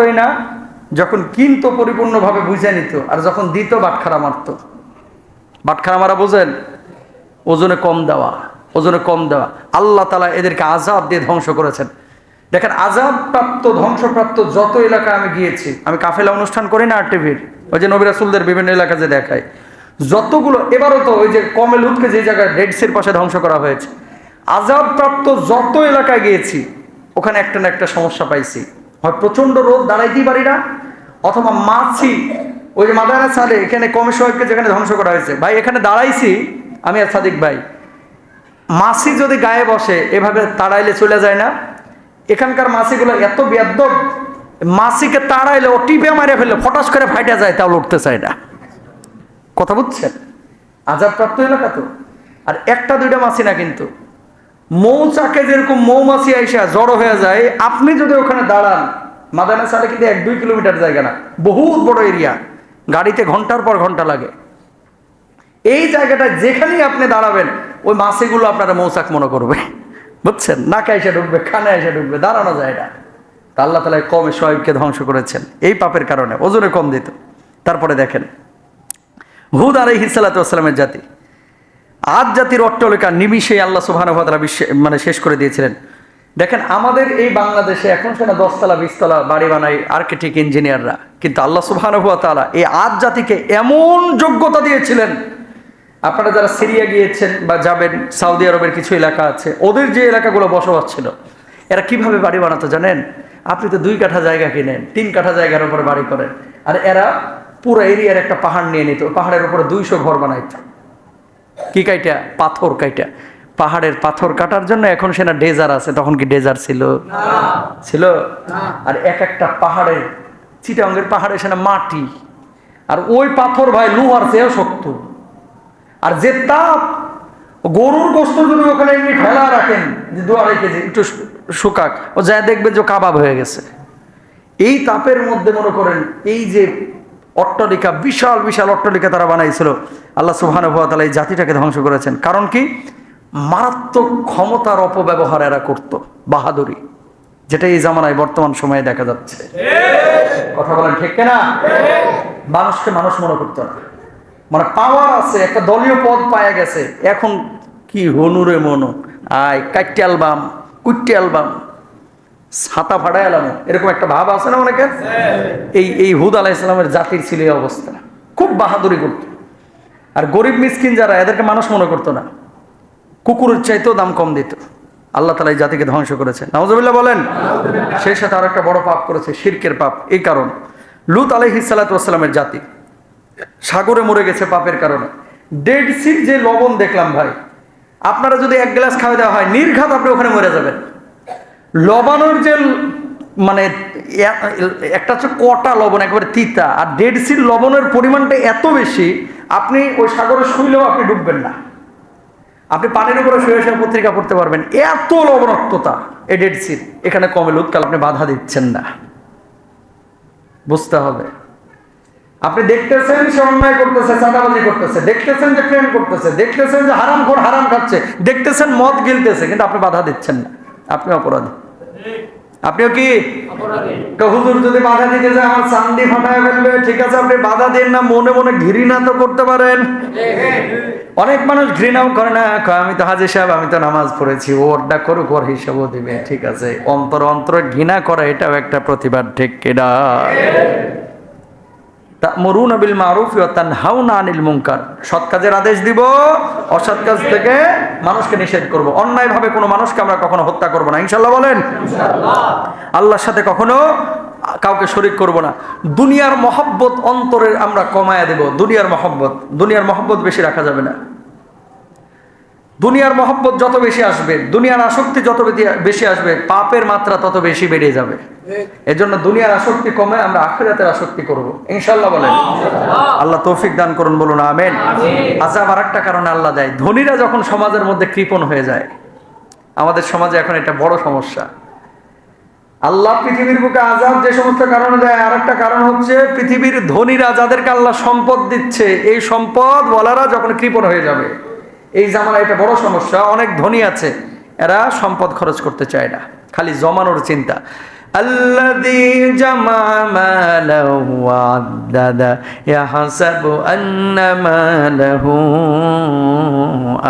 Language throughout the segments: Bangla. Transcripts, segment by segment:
হয় না, যখন কিনতো পরিপূর্ণভাবে বুঝে নিত, আর যখন দিত বাটখারা মারতো। বাটখারা মারা বোঝেন, ওজনে কম দেওয়া, ওজনে কম দেওয়া। আল্লাহ তালা এদেরকে আজাব দিয়ে ধ্বংস করেছেন। দেখেন আজাব প্রাপ্ত ধ্বংসপ্রাপ্ত যত এলাকা আমি গিয়েছি, আমি কাফেলা অনুষ্ঠান করি না আর টিভির, ওই যে নবিরাসুলদের বিভিন্ন এলাকা যে দেখায়, যতগুলো, এবারও তো ওই যে কমে লুৎকে যে জায়গায় রেড সির পাশে ধ্বংস করা হয়েছে আজাব প্রাপ্ত যত এলাকায় গিয়েছি, ওখানে একটা না একটা সমস্যা পাইছি। হয় প্রচণ্ড রোদ, দাঁড়াইতেই পারি না। অথবা মাছি, ওই যে মাদানা সালে এখানে কমে সাহেবকে যেখানে ধ্বংস করা হয়েছে। ভাই, এখানে দাঁড়াইছি, আমি আর সাদিক ভাই। মাছি যদি গায়ে বসে, এভাবে তাড়াইলে চলে যায় না। এখানকার মাছিগুলো এত বেদ্যব মাছিকে তাড়াইলে ও টিপে মারে ফেললে, ফটাস করে ফাইটা যায়, তাও লড়তে চায় না। কথা বুঝছেন? আজাবপ্রাপ্ত এলাকা তো। আর একটা দুইটা মাছি না কিন্তু। মৌচাকে যেরকম মৌমাছি আইসা জড়ো হয়ে যায়, আপনি যদি ওখানে দাঁড়ান মাদানা সালে কিন্তু এক দুই কিলোমিটার জায়গা না, বহুত বড় এরিয়া, গাড়িতে ঘণ্টার পর ঘণ্টা লাগে। এই জায়গাটা যেখানেই আপনি দাঁড়াবেন, ওই মাছিগুলো আপনারা মৌচাক মনে করবে। বুঝছেন? নাকে এসে ঢুকবে, কানে এসে ঢুকবে, দাঁড়ানো যায় না। তা আল্লাহ তালা কমে সোহেবকে ধ্বংস করেছেন, এই পাপের কারণে, ওজনে কম দিত। তারপরে দেখেন, হুদ আলাই হিসালাতামের জাতি। আজ জাতির অট্টলিকা নিমিষে আল্লাহ সুবাহানুভাতরা বিশ্বে মানে শেষ করে দিয়েছিলেন। দেখেন, আমাদের এই বাংলাদেশে এখন সেটা দশতলা, বিশতলা বাড়ি বানায় আর্কিটেক্ট ইঞ্জিনিয়াররা কিন্তু আল্লাহ তালা এই আজ জাতিকে এমন যোগ্যতা দিয়েছিলেন। আপনারা যারা সিরিয়া গিয়েছেন বা যাবেন, সৌদি আরবের কিছু এলাকা আছে, ওদের যে এলাকাগুলো বসবাস ছিল, এরা কীভাবে বাড়ি বানাতো জানেন? আপনি তো দুই কাঠা জায়গা কিনেন, তিন কাঠা জায়গার উপরে বাড়ি করেন। আর এরা পুরো এরিয়ার একটা পাহাড় নিয়ে নিত, পাহাড়ের উপরে দুইশো ঘর বানাইতো। কি কাইটা? পাথর কাইটা। পাহাড়ের পাথর কাটার জন্য এখন সেনা ডেজার আছে তখন কি ডেজার ছিল? ছিল? আর এক একটা পাহাড়ের চিটাঙ্গের পাহাড়ে সেনা মাটি। আর ওই পাথর ভাই লুহার চেয়েও শক্ত। আর যে তাপ গরুর গোস্ত যদি ওখানে এমনি ফেলা রাখেন যে দু আড়াই কেজি একটু শুকাক ও যা দেখবে যে কাবাব হয়ে গেছে। এই তাপের মধ্যে মনে করেন এই যে অট্টলিকা, বিশাল বিশাল অট্টলিকা তারা বানাইছিল। আল্লাহ সুবহানাহু এই জাতিটাকে ধ্বংস করেছেন। কারণ কি? মারাত্মক ক্ষমতার অপব্যবহার এরা করত, বাহাদুরি। যেটা এই জামানায় বর্তমান সময়ে দেখা যাচ্ছে। কথা বলেন ঠিক না মানুষকে মানুষ মনে করতো না মানে পাওয়ার আছে, একটা দলীয় পদ পায়া গেছে। এখন কি হনুরে মনু? আয় কাট্টি অ্যালবাম কুট্টি অ্যালবাম। ছাতা ফাড়া এলাম। এরকম একটা ভাব আছে না অনেকের? এই এই হুদ আলাহ ইসলামের জাতির ছিল এই অবস্থা। খুব বাহাদুরি করত। আর গরিব মিসকিন যারা, এদেরকে মানুষ মনে করতো না। কুকুরের চাইতেও দাম কম দিত। আল্লাহ তালা এই জাতিকে ধ্বংস করেছে নওয়াজবিল্লাহ বলেন সেই সাথে আর একটা বড় পাপ করেছে, শিরকের পাপ। এই কারণ, লুত আলহিসাল্লাতামের জাতি। সাগরে মরে গেছে পাপের কারণে। ডেড সির যে লবণ দেখলাম ভাই, আপনারা যদি এক গ্লাস খাওয়া দেওয়া হয়, নির্ঘাত আপনি ওখানে মরে যাবেন। লবণের যে মানে একটা হচ্ছে কটা লবণ, একেবারে তিতা। আর ডেড সির লবণের পরিমাণটা এত বেশি, আপনি ওই সাগরে শুইলেও আপনি ডুববেন না। আপনি পানির উপরে শুয়ে শুয়ে পত্রিকা পড়তে পারবেন। এত লবণাক্ততা এই ডেড সির এখানে কমে উৎকাল আপনি বাধা দিচ্ছেন না। বুঝতে হবে। আপনি দেখতেছেন সে অন্যায় করতেছে, চাঁদাবাজি করতেছে, দেখতেছেন যে প্রেম করতেছে, দেখতেছেন যে হারাম খোর হারাম খাচ্ছে, দেখতেছেন মদ গিলতেছে, কিন্তু আপনি বাধা দিচ্ছেন না। আপনি অপরাধী। আপনিও কি? হুজুর যদি বাধা দিতে যায় আমার চান্দি ফাটায় ফেলবে। ঠিক আছে আপনি বাধা দেন না মনে মনে ঘৃণা তো করতে পারেন। অনেক মানুষ ঘৃণাও করে না। আমি তো হাজির সাহেব আমি তো নামাজ পড়েছি ওরটা করুক ওর হিসাবও দিবে। ঠিক আছে অন্তর অন্তর ঘৃণা করা এটাও একটা প্রতিবাদ ঠিক কেডা মরুন আবিল মারুফ তানহাউনা আনিল মুঙ্কার সৎ কাজের আদেশ দিব অসৎ কাজ থেকে মানুষকে নিষেধ করব। অন্যায় ভাবে কোনো মানুষকে আমরা কখনো হত্যা করব না। ইনশাল্লাহ বলেন? আল্লাহর সাথে কখনো কাউকে শরিক করব না। দুনিয়ার মহব্বত অন্তরের আমরা কমায়া দেব। দুনিয়ার মহব্বত। দুনিয়ার মহব্বত বেশি রাখা যাবে না। দুনিয়ার মহব্বত যত বেশি আসবে দুনিয়ার আসক্তি যত বেশি- আসবে পাপের মাত্রা তত বেশি বেড়ে যাবে। এজন্য দুনিয়ার আসক্তি কমে আমরা আখিরাতের আসক্তি করব। ইনশাল্লাহ বলেন। আল্লাহ তৌফিক দান করুন বলুন আমেন। আজাব আর একটা কারণে আল্লাহ দেয় ধনীরা যখন সমাজের মধ্যে কৃপণ হয়ে যায় আমাদের সমাজে এখন এটা বড় সমস্যা। আল্লাহ পৃথিবীর বুকে আজাব যে সমস্ত কারণে দেয় আর একটা কারণ হচ্ছে পৃথিবীর ধনীরা যাদেরকে আল্লাহ সম্পদ দিচ্ছে এই সম্পদ বলারা যখন কৃপণ হয়ে যাবে এই জামানা এটা বড় সমস্যা অনেক ধনী আছে এরা সম্পদ খরচ করতে চায় না খালি জমানোর চিন্তা الذي جمع مالا وعددا يحسب أن ماله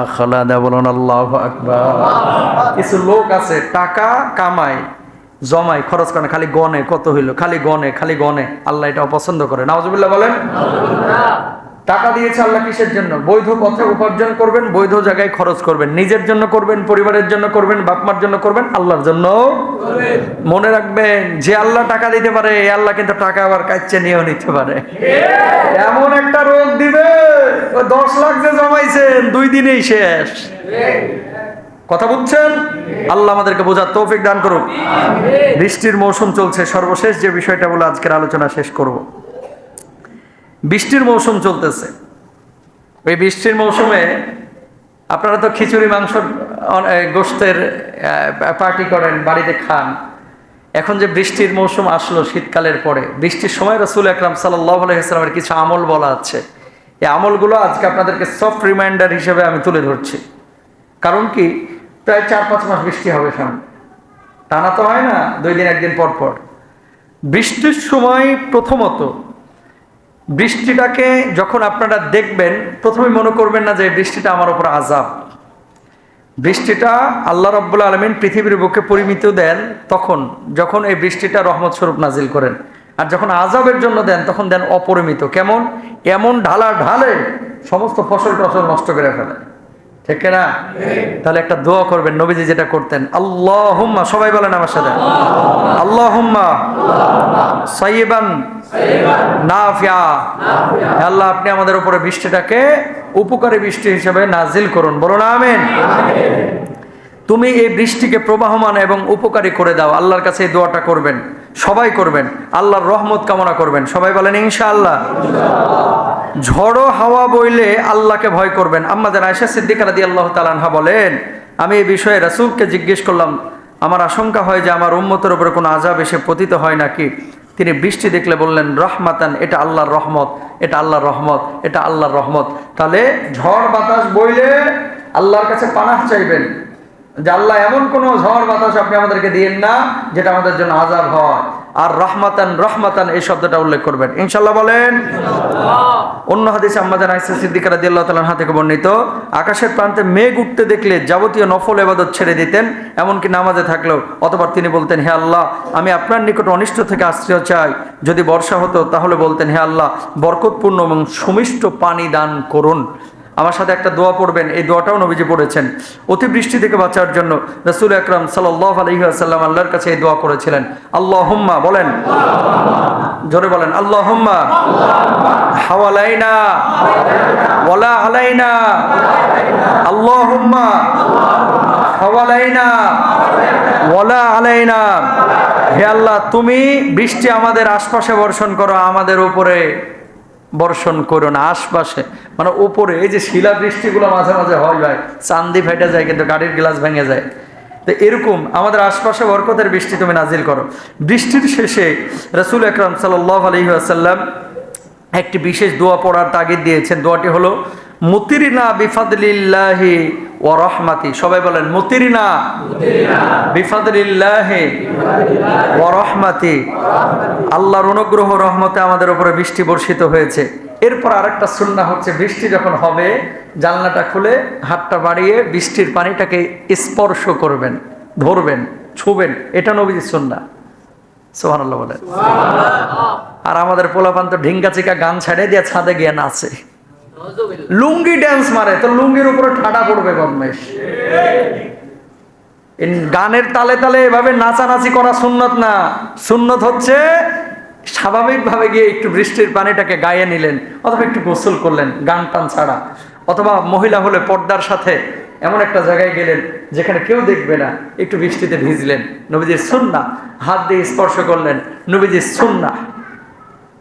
أخلد বলুন আল্লাহু আকবার কিছু লোক আছে টাকা কামায় জমায় খরচ করে না, খালি গনে কত হইলো খালি গনে খালি গনে আল্লাহ এটা অপছন্দ করে নাউজুবিল্লাহ বলেন টাকা দিয়েছে আল্লাহ কিসের জন্য? বৈধ পথে উপার্জন করবেন বৈধ জায়গায় খরচ করবেন। নিজের জন্য করবেন পরিবারের জন্য করবেন বাপমার জন্য করবেন আল্লাহর জন্য মনে রাখবেন যে আল্লাহ টাকা দিতে পারে এই আল্লাহ কিন্তু টাকা আবার কাচ্ছে নিয়েও নিতে পারে। এমন একটা রোগ দিবে দশ লাখ যে জমাইছেন দুই দিনেই শেষ। কথা বুঝছেন? আল্লাহ আমাদেরকে বোঝার তৌফিক দান করুক। বৃষ্টির মৌসুম চলছে সর্বশেষ যে বিষয়টা বলে আজকের আলোচনা শেষ করব। বৃষ্টির মৌসুম চলতেছে। ওই বৃষ্টির মৌসুমে আপনারা তো খিচুড়ি, মাংস গোস্তের পার্টি করেন, বাড়িতে খান। এখন যে বৃষ্টির মৌসুম আসলো শীতকালের পরে, বৃষ্টির সময় রসুল আকরাম সাল্লাহ আলহিসামের কিছু আমল বলা আছে। এই আমলগুলো আজকে আপনাদেরকে সফট রিমাইন্ডার হিসেবে আমি তুলে ধরছি। কারণ কি? প্রায় চার পাঁচ মাস বৃষ্টি হবে সামনে টানা তো হয় না? দুই দিন, একদিন পর পর। বৃষ্টির সময় প্রথমত বৃষ্টিটাকে যখন আপনারা দেখবেন, প্রথমে মনে করবেন না যে বৃষ্টিটা আমার উপর আজাব বৃষ্টিটা আল্লাহ রব্বুল আলমিন পৃথিবীর বুকে পরিমিত দেন তখন, যখন এই বৃষ্টিটা রহমত স্বরূপ নাজিল করেন। আর যখন আজাবের জন্য দেন, তখন দেন অপরিমিত। কেমন? এমন ঢালা ঢালে সমস্ত ফসল টসল নষ্ট করে ফেলে ঠিক না তাহলে একটা দোয়া করবেন, নবীজি যেটা করতেন আল্লাহ হুম্মা সবাই বলেন আমার সাথে আল্লাহ হুম্মা সাইবান নাফিয়া আল্লাহ, আপনি আমাদের উপরে বৃষ্টিটাকে উপকারী বৃষ্টি হিসেবে নাজিল করুন, বলুন আমেন। তুমি এই বৃষ্টিকে প্রবাহমান এবং উপকারী করে দাও, আল্লাহর কাছে এই দোয়াটা করবেন, সবাই করবেন, আল্লাহর রহমত কামনা করবেন, সবাই বলেন ইনশাআল্লাহ। ঝড়ো হাওয়া বইলে আল্লাহকে ভয় করবেন। আম্মাদের আয়সা সিদ্দিকা রাদি আল্লাহ তালানহা বলেন, আমি এই বিষয়ে রাসূলকে জিজ্ঞেস করলাম, আমার আশঙ্কা হয় যে আমার উম্মতের উপরে কোনো আজাব এসে পতিত হয় নাকি? তিনি বৃষ্টি দেখলে বললেন, রহমাতান, এটা আল্লাহর রহমত, এটা আল্লাহর রহমত, এটা আল্লাহর রহমত। তাহলে ঝড় বাতাস বইলে আল্লাহর কাছে পানাহ চাইবেন যে, আল্লাহ, এমন কোনো ঝড় বাতাস আপনি আমাদেরকে দিয়েন না, যেটা আমাদের জন্য আজাব হয়। আর রহমাতান রহমাতান এই শব্দটা উল্লেখ করবেন। ইনশাল্লাহ বলেন অন্য হাদিসে আম্মাজান আইসা সিদ্দিকা রাদিয়াল্লাহু তাআলার হাতে বর্ণিত আকাশের প্রান্তে মেঘ উঠতে দেখলে যাবতীয় নফল এবাদত ছেড়ে দিতেন এমনকি নামাজে থাকলেও। অতবার তিনি বলতেন হে আল্লাহ আমি আপনার নিকট অনিষ্ট থেকে আশ্রয় চাই। যদি বর্ষা হতো তাহলে বলতেন হে আল্লাহ বরকতপূর্ণ এবং সুমিষ্ট পানি দান করুন। আমার সাথে একটা দোয়া পড়বেন। এই দোয়াটাও নবীজি পড়েছেন। অতিবৃষ্টি থেকে বাঁচার জন্য রসুল আকরাম সাল্লাহ আলহিহাসাল্লাম আল্লাহর কাছে এই দোয়া করেছিলেন। আল্লাহ হুম্মা বলেন। জোরে বলেন আল্লাহ হুম্মা হাওয়ালাইনা। ওয়ালা আলাইনা। আল্লাহ হুম্মা হাওয়ালাইনা। ওয়ালা আলাইনা। হে আল্লাহ, তুমি বৃষ্টি আমাদের আশপাশে বর্ষণ করো, আমাদের উপরে। বর্ষণ করো না, আশপাশে। মানে ওপরে এই যে শিলা বৃষ্টিগুলো মাঝে মাঝে হয় ভাই, চান্দি ফেটে যায় কিন্তু গাড়ির গ্লাস ভেঙে যায়। তো এরকম আমাদের আশপাশে বরকতের বৃষ্টি তুমি নাজিল করো। বৃষ্টির শেষে রসুল আকরাম সাল্লাহ আলহি আসাল্লাম একটি বিশেষ দোয়া পড়ার তাগিদ দিয়েছেন। দোয়াটি হলো, মুতিরিনা বিফাদলিল্লাহি ও রহমাতি সবাই বলেন মুতিরিনা। বিফাদলিল্লাহি ও রহমাতি। আল্লাহর অনুগ্রহ রহমতে আমাদের উপরে বৃষ্টি বর্ষিত হয়েছে। এরপর আরেকটা সুন্না হচ্ছে বৃষ্টি যখন হবে জানলাটা খুলে হাতটা বাড়িয়ে বৃষ্টির পানিটাকে স্পর্শ করবেন ধরবেন ছুবেন। এটা নবীজির সুন্না সোহান আল্লাহ বলেন আর আমাদের পোলাপান তো ঢিঙ্গা চিকা গান ছাড়ে দিয়ে ছাদে গিয়ে নাচে। লুঙ্গি ড্যান্স মারে, তো লুঙ্গির উপরে ঠাডা পড়বে বদমেশ গানের তালে তালে এভাবে নাচানাচি করা সুন্নত না। সুন্নত হচ্ছে, স্বাভাবিকভাবে গিয়ে একটু বৃষ্টির পানিটাকে গায়ে নিলেন, অথবা একটু গোসল করলেন, গান টান ছাড়া। অথবা মহিলা হলে পর্দার সাথে এমন একটা জায়গায় গেলেন, যেখানে কেউ দেখবে না, একটু বৃষ্টিতে ভিজলেন। নবীজির সুন্না হাত দিয়ে স্পর্শ করলেন, নবীজির সুন্না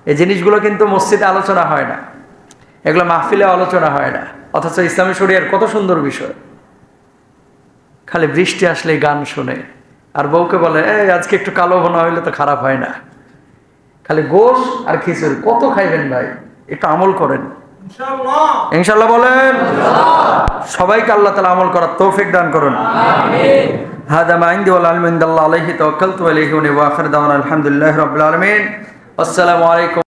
এই জিনিসগুলো কিন্তু মসজিদে আলোচনা হয় না। এগুলো মাহফিলে আলোচনা হয় না অথচ ইসলামী শরিয়ার কত সুন্দর বিষয় খালি বৃষ্টি আসলেই গান শুনে আর বউকে বলে এই আজকে একটু কালো ভোনা হইলে তো খারাপ হয় না খালি গোশ আর খিচুড়ি কত খাইবেন ভাই একটু আমল করেন ইনশাল্লাহ বলেন সবাইকে আল্লাহ তালা আমল করার তৌফিক দান করুন هذا ما عندي والعلم عند الله عليه توكلت وإليه وني وآخر دعوانا الحمد لله رب العالمين والسلام عليكم